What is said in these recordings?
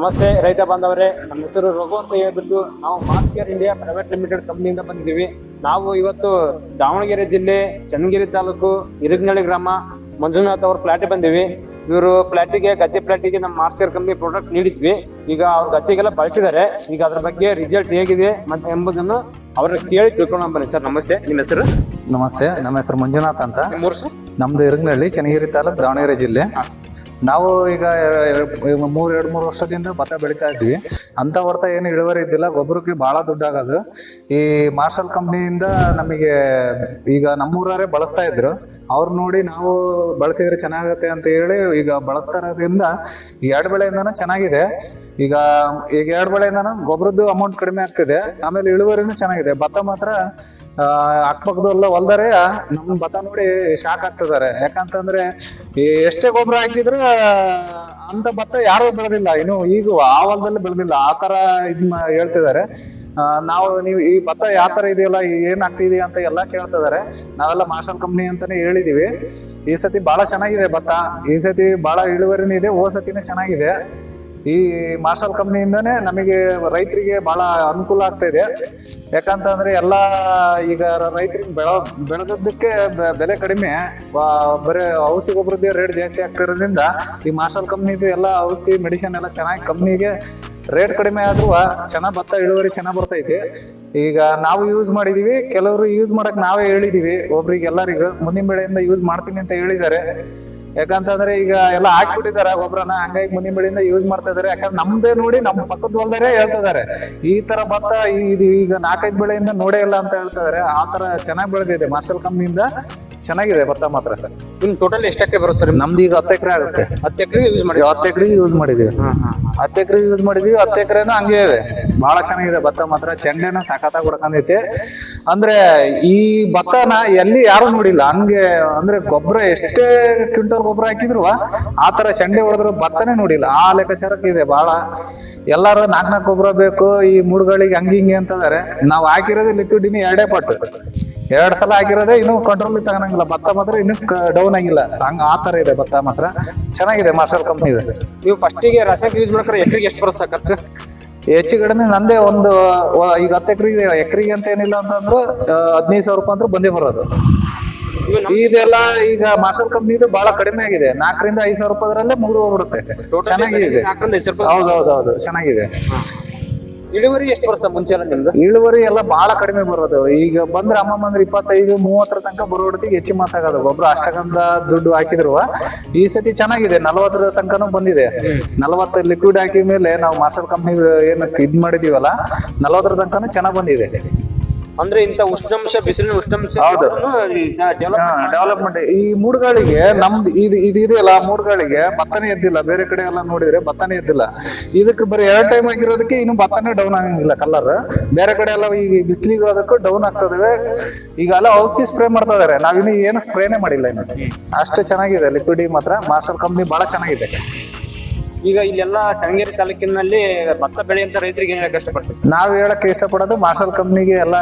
ನಮಸ್ತೆ ರೈತ ಬಾಂಧವರೇ. ನಮ್ಮ ಹೆಸರು ರಘು ಅಂತ ಹೇಳ್ಬಿಟ್ಟು ನಾವು ಮಾಸ್ಕೇರ್ ಇಂಡಿಯಾ ಪ್ರೈವೇಟ್ ಲಿಮಿಟೆಡ್ ಕಂಪ್ನಿಯಿಂದ ಬಂದಿದ್ದೀವಿ. ನಾವು ಇವತ್ತು ದಾವಣಗೆರೆ ಜಿಲ್ಲೆ ಚನ್ನಗಿರಿ ತಾಲೂಕು ಇರಗ್ನಳ್ಳಿ ಗ್ರಾಮ ಮಂಜುನಾಥ್ ಅವ್ರ ಫ್ಲಾಟ್ ಬಂದಿವಿ. ಇವರು ಪ್ಲಾಟಿಗೆ ಗದ್ದೆ ಪ್ಲಾಟಿಗೆ ನಮ್ಮ ಮಾಸ್ಕೇರ್ ಕಂಪ್ನಿ ಪ್ರಾಡಕ್ಟ್ ನೀಡಿದ್ವಿ. ಈಗ ಅವ್ರ ಗದ್ದೆಗೆಲ್ಲ ಬಳಸಿದ್ದಾರೆ. ಈಗ ಅದ್ರ ಬಗ್ಗೆ ರಿಸಲ್ಟ್ ಹೇಗಿದೆ ಮತ್ತೆ ಎಂಬುದನ್ನು ಅವ್ರ ಕೇಳಿ ತಿಳ್ಕೊಂಡು ಬನ್ನಿ ಸರ್. ನಮಸ್ತೆ. ನಿಮ್ಮ ಹೆಸರು? ನಮಸ್ತೆ. ನಮ್ಮ ಹೆಸರು ಮಂಜುನಾಥ್ ಅಂತ. ಊರು ಸರ್? ನಮ್ದು ಇರಗ್ನಳ್ಳಿ ಚನ್ನಗಿರಿ ತಾಲೂಕು ದಾವಣಗೆರೆ ಜಿಲ್ಲೆ. ನಾವು ಈಗ ಮೂರು, ಎರಡ್, ಮೂರು ವರ್ಷದಿಂದ ಭತ್ತ ಬೆಳಿತಾ ಇದ್ವಿ ಅಂತ ಹೊರ್ತ ಏನು ಇಳುವರಿ ಇದ್ದಿಲ್ಲ, ಗೊಬ್ಬರಕ್ಕೆ ಬಹಳ ದುಡ್ಡಾಗೋದು. ಈ ಮಾರ್ಷಲ್ ಕಂಪ್ನಿಯಿಂದ ನಮಗೆ ಈಗ ನಮ್ಮೂರವರೇ ಬಳಸ್ತಾ ಇದ್ರು. ಅವ್ರು ನೋಡಿ ನಾವು ಬಳಸಿದ್ರೆ ಚೆನ್ನಾಗತ್ತೆ ಅಂತ ಹೇಳಿ ಈಗ ಬಳಸ್ತಾ ಇರೋದ್ರಿಂದ ಎರಡು ಬೆಳೆಯಿಂದನೂ ಚೆನ್ನಾಗಿದೆ. ಈಗ ಈಗ ಎರಡು ಬೆಳೆಯಿಂದನೂ ಗೊಬ್ಬರದ್ದು ಅಮೌಂಟ್ ಕಡಿಮೆ ಆಗ್ತಿದೆ. ಆಮೇಲೆ ಇಳುವರಿನೂ ಚೆನ್ನಾಗಿದೆ. ಭತ್ತ ಮಾತ್ರ ಅಕ್ಕಪಕ್ಕದಲ್ಲ ಹೊಲ್ದಾರೆ. ನಮ್ ಭತ್ತ ನೋಡಿ ಶಾಕ್ ಆಗ್ತಿದ್ದಾರೆ. ಯಾಕಂತಂದ್ರೆ ಎಷ್ಟೇ ಗೊಬ್ಬರ ಹಾಕಿದ್ರೆ ಅಂತ ಭತ್ತ ಯಾರು ಬೆಳೆದಿಲ್ಲ. ಇನ್ನು ಈಗ ಆ ಹೊಲದಲ್ಲಿ ಬೆಳೆದಿಲ್ಲ. ಆ ತರ ಇದ್ ಹೇಳ್ತಿದ್ದಾರೆ. ನಾವು ನೀವು ಈ ಭತ್ತ ಯಾವ ತರ ಇದೆಯಲ್ಲ ಏನ್ ಆಗ್ತಿದೆ ಅಂತ ಎಲ್ಲಾ ಕೇಳ್ತಿದ್ದಾರೆ. ನಾವೆಲ್ಲ ಮಾರ್ಷಲ್ ಕಂಪ್ನಿ ಅಂತಾನೆ ಹೇಳಿದೀವಿ. ಈ ಸತಿ ಬಹಳ ಚೆನ್ನಾಗಿದೆ ಭತ್ತ. ಈ ಸತಿ ಬಹಳ ಇಳುವರಿನೂ ಇದೆ. ಓ ಸತಿನೇ ಚೆನ್ನಾಗಿದೆ. ಈ ಮಾರ್ಷಲ್ ಕಂಪ್ನಿಯಿಂದನೇ ನಮಗೆ ರೈತರಿಗೆ ಬಹಳ ಅನುಕೂಲ ಆಗ್ತಾ ಇದೆ. ಯಾಕಂತಂದ್ರೆ ಎಲ್ಲ ಈಗ ರೈತರಿಗೆ ಬೆಳ, ಬೆಳೆದದ್ದಕ್ಕೆ ಬೆಲೆ ಕಡಿಮೆ. ಬರೀ ಔಷಧಿ ಗೊಬ್ಬರದ್ದೇ ರೇಟ್ ಜಾಸ್ತಿ ಆಗ್ತಿರೋದ್ರಿಂದ ಈ ಮಾರ್ಷಲ್ ಕಂಪ್ನಿದು ಎಲ್ಲ ಔಷಧಿ ಮೆಡಿಸಿನ್ ಎಲ್ಲ ಚೆನ್ನಾಗಿ ಕಂಪ್ನಿಗೆ ರೇಟ್ ಕಡಿಮೆ ಆದ್ರೂ ಚೆನ್ನಾಗಿ ಭತ್ತ, ಇಳುವರಿ ಚೆನ್ನಾಗ್ ಬರ್ತೈತಿ ಈಗ ನಾವು ಯೂಸ್ ಮಾಡಿದೀವಿ, ಕೆಲವರು ಯೂಸ್ ಮಾಡಕ್ ನಾವೇ ಹೇಳಿದೀವಿ. ಒಬ್ರಿಗೆ ಎಲ್ಲರಿಗೂ, ಮುಂದಿನ ಬೆಳೆಯಿಂದ ಯೂಸ್ ಮಾಡ್ತೀನಿ ಅಂತ ಹೇಳಿದ್ದಾರೆ. ಯಾಕಂತಂದ್ರೆ ಈಗ ಎಲ್ಲ ಹಾಕ್ಬಿಟ್ಟಿದ್ದಾರೆ ಗೊಬ್ಬರನ, ಹಂಗಾಗಿ ಮುಂದಿನ ಬೆಳೆಯಿಂದ ಯೂಸ್ ಮಾಡ್ತಾ ಇದಾರೆ ಯಾಕಂದ್ರೆ ನಮ್ದೇ ನೋಡಿ ನಮ್ಮ ಪಕ್ಕದ ಹೊಲ್ದಾರೆ ಹೇಳ್ತಿದ್ದಾರೆ ಈ ತರ ಭತ್ತ ಇದು ಈಗ ನಾಲ್ಕೈದು ಬೆಳೆಯಿಂದ ನೋಡೇ ಇಲ್ಲ ಅಂತ ಹೇಳ್ತಿದ್ದಾರೆ ಆ ತರ ಚೆನ್ನಾಗಿ ಬೆಳೆದಿದೆ. ಮಾರ್ಷಲ್ ಕಂಪ್ನಿಯಿಂದ ಚೆನ್ನಾಗಿದೆ ಭತ್ತ ಮಾತ್ರ ನಿಮ್ ಟೋಟಲ್ ಎಷ್ಟಕ್ಕೆ ಬರುತ್ತೆ ಸರ್ ನಮ್ದು? ಈಗ ಹತ್ತು ಎಕರೆ ಆಗುತ್ತೆ. ಹತ್ತು ಎಕರೆ ಯೂಸ್ ಮಾಡಿ ಹತ್ತು ಎಕರೆ ಯೂಸ್ ಮಾಡಿದೀವಿ ಹತ್ತು ಎಕರೆ ಯೂಸ್ ಮಾಡಿದೀವಿ ಹತ್ತು ಎಕರೆನೂ ಹಂಗೆ ಇದೆ. ಬಹಳ ಚೆನ್ನಾಗಿದೆ ಭತ್ತ ಮಾತ್ರ. ಚೆಂಡೆನ ಸಖತ್ತಾಗಿ ಹೊಡ್ಕೊಂಡೈತೆ ಅಂದ್ರೆ ಈ ಭತ್ತನ ಎಲ್ಲಿ ಯಾರು ನೋಡಿಲ್ಲ. ಹಂಗೆ ಅಂದ್ರೆ ಗೊಬ್ಬರ ಎಷ್ಟೇ ಕ್ವಿಂಟಲ್ ಗೊಬ್ಬರ ಹಾಕಿದ್ರು ಆ ತರ ಚೆಂಡೆ ಹೊಡೆದ್ರು ಭತ್ತನೇ ನೋಡಿಲ್ಲ. ಆ ಲೆಕ್ಕಾಚಾರಕ್ಕೆ ಇದೆ ಬಹಳ ಎಲ್ಲಾರು ನಾಲ್ಕು ನಾಲ್ಕು ಗೊಬ್ಬರ ಬೇಕು ಈ ಮೂಡ್ಗಳಿಗೆ ಹಂಗೆ ಹಿಂಗೆ ಅಂತದಾರೆ ನಾವು ಹಾಕಿರೋದು ಲಿಕ್ವಿಡ್ ಇನ್ನು ಎರಡೇ ಪಟ್ಟು ಎರಡ್ ಸಲ ಆಗಿರೋದೇ ಇನ್ನು ಕಂಟ್ರೋಲ್ ತಗೊಳಂಗಿಲ್ಲ ಭತ್ತ ಮಾತ್ರ ಇನ್ನು ಡೌನ್ ಆಗಿಲ್ಲ. ಹಂಗ ಆ ತರ ಇದೆ ಭತ್ತ ಮಾತ್ರ. ಚೆನ್ನಾಗಿದೆ ಮಾರ್ಷಲ್ ಕಂಪ್ನಿ ಇದೆ. ನೀವು ಫಸ್ಟಿಗೆ ರಸಕ್ಕೆ ಯೂಸ್ ಮಾಡ್ಕೊಂಡ್ರೆ ಎಕರೆಗೆ ಎಷ್ಟು ಬರುತ್ತೆ ಸರ್ ಖರ್ಚು? ಹೆಚ್ಚು ಕಡಿಮೆ ನಂದೇ ಒಂದು ಈಗ ಹತ್ತು ಎಕರೆಗೆ ಎಕರೆಗೆ ಅಂತ ಏನಿಲ್ಲ ಅಂತಂದ್ರೆ ಹದಿನೈದು ಸಾವಿರ ರೂಪಾಯಿ ಅಂತ ಬಂದೇ ಬರೋದು. ಇದೆಲ್ಲ ಈಗ ಮಾರ್ಷಲ್ ಕಂಪ್ನಿದು ಬಹಳ ಕಡಿಮೆ ಆಗಿದೆ. ನಾಲ್ಕರಿಂದ ಐದು ಸಾವಿರ ರೂಪಾಯಿ ಮುಗಿದು ಹೋಗ್ಬಿಡುತ್ತೆ. ಚೆನ್ನಾಗಿದೆ. ಹೌದೌದೌದು. ಚೆನ್ನಾಗಿದೆ. ಇಳುವರಿ ಎಷ್ಟು ಸರ್ ಮುಂಚೆ ಎಲ್ಲ ಇಳುವರಿ ಎಲ್ಲ ಬಹಳ ಕಡಿಮೆ ಬರೋದು. ಈಗ ಬಂದ್ರೆ ಅಮ್ಮ ಬಂದ್ರೆ ಇಪ್ಪತ್ತೈದು, ಮೂವತ್ತರ ತನಕ ಬರೋಡತಿಗೆ ಹೆಚ್ಚು ಒಬ್ರು ಅಷ್ಟಕ್ಕಂತ ದುಡ್ಡು ಹಾಕಿದ್ರು, ಈ ಸತಿ ಚೆನ್ನಾಗಿದೆ. ನಲವತ್ತರ ತನಕನೂ ಬಂದಿದೆ. ನಲವತ್ತು ಲಿಕ್ವಿಡ್ ಹಾಕಿದ ಮೇಲೆ ನಾವು ಮಾರ್ಷಲ್ ಕಂಪ್ನಿ ಏನಕ್ಕೆ ಇದ್ ಮಾಡಿದೀವಲ್ಲ, ನಲವತ್ತರ ತನಕನೂ ಚೆನ್ನಾಗ್ ಬಂದಿದೆ. ಅಂದ್ರೆ ಇಂತ ಉಷ್ಣಾಂಶ ಬಿಸಿಲಿನ ಉಷ್ಣಾಂಶ ಹೌದು. ಡೆವಲಪ್ಮೆಂಟ್ ಈ ಮೂಡುಗಾಳಿಗೆ ನಮ್ದು ಇದು ಇದು ಇದೆಯಲ್ಲ ಮೂಡುಗಾಳಿಗೆ ಭತ್ತನೇ ಎದ್ದಿಲ್ಲ. ಬೇರೆ ಕಡೆ ಎಲ್ಲ ನೋಡಿದ್ರೆ ಭತ್ತನೇ ಎದ್ದಿಲ್ಲ. ಇದಕ್ಕೆ ಬರೀ ಎರಡು ಟೈಮ್ ಆಗಿರೋದಕ್ಕೆ ಇನ್ನು ಭತ್ತನೇ ಡೌನ್ ಆಗಂಗಿಲ್ಲ ಕಲರ್ ಬೇರೆ ಕಡೆ ಎಲ್ಲ ಈಗ ಬಿಸಿಲಿಗೆ ಅದಕ್ಕೂ ಡೌನ್ ಆಗ್ತದವೆ ಈಗ ಎಲ್ಲ ಔಷಧಿ ಸ್ಪ್ರೇ ಮಾಡ್ತಾ ಇದಾರೆ. ನಾವಿನ್ನು ಏನು ಸ್ಪ್ರೇನೇ ಮಾಡಿಲ್ಲ ಇನ್ನು. ಅಷ್ಟು ಚೆನ್ನಾಗಿದೆ ಲಿಕ್ವಿಡ್ ಮಾತ್ರ. ಮಾರ್ಷಲ್ ಕಂಪ್ನಿ ಬಹಳ ಚೆನ್ನಾಗಿದೆ. ಈಗ ಇಲ್ಲೆಲ್ಲ ಚನ್ನಗಿರಿ ತಾಲೂಕಿನಲ್ಲಿ ಭತ್ತ ಬೆಳೆಯಂತ ರೈತರಿಗೆ ಹೇಳಕ್ ಇಷ್ಟಪಡ್ತೀವಿ ನಾವು ಹೇಳಕ್ ಇಷ್ಟಪಡೋದು ಮಾರ್ಷಲ್ ಕಂಪ್ನಿಗೆ ಎಲ್ಲ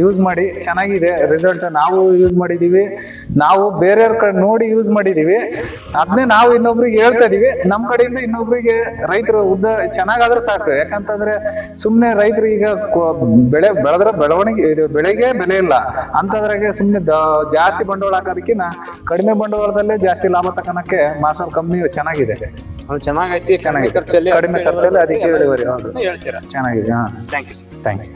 ಯೂಸ್ ಮಾಡಿ, ಚೆನ್ನಾಗಿದೆ ರಿಸಲ್ಟ್ ನಾವು ಯೂಸ್ ಮಾಡಿದೀವಿ. ನಾವು ಬೇರೆಯವ್ರ ಕಡೆ ನೋಡಿ ಯೂಸ್ ಮಾಡಿದೀವಿ. ಅದನ್ನೇ ನಾವು ಇನ್ನೊಬ್ರಿಗೆ ಹೇಳ್ತಾ ಇದೀವಿ. ನಮ್ಮ ಕಡೆಯಿಂದ ಇನ್ನೊಬ್ರಿಗೆ ರೈತರು ಉದ್ದ ಚೆನ್ನಾಗಾದ್ರೆ ಸಾಕು. ಯಾಕಂತಂದ್ರೆ ಸುಮ್ಮನೆ ರೈತರು ಈಗ ಬೆಳೆ ಬೆಳೆದ್ರೆ ಬೆಳವಣಿಗೆ ಇದು ಬೆಳೆಗೆ ಬೆಲೆ ಇಲ್ಲ. ಅಂತದ್ರಾಗೆ ಸುಮ್ಮನೆ ಜಾಸ್ತಿ ಬಂಡವಾಳ ಹಾಕೋದಕ್ಕಿಂತ ಕಡಿಮೆ ಬಂಡವಾಳದಲ್ಲೇ ಜಾಸ್ತಿ ಲಾಭ ತಕನಕ್ಕೆ ಮಾರ್ಷಲ್ ಕಂಪ್ನಿ ಚೆನ್ನಾಗಿದೆ. ಚೆನ್ನಾಗೈತಿ ಕಡಿಮೆ ಖರ್ಚಲ್ಲಿ ಕಡಿಮೆ ಖರ್ಚಲ್ಲಿ ಅದಕ್ಕೆ ಇಳುವರಿ ಹೌದು. ಹೇಳ್ತೀರಾ? ಚೆನ್ನಾಗಿದೆ ಹಾ. Thank you thank you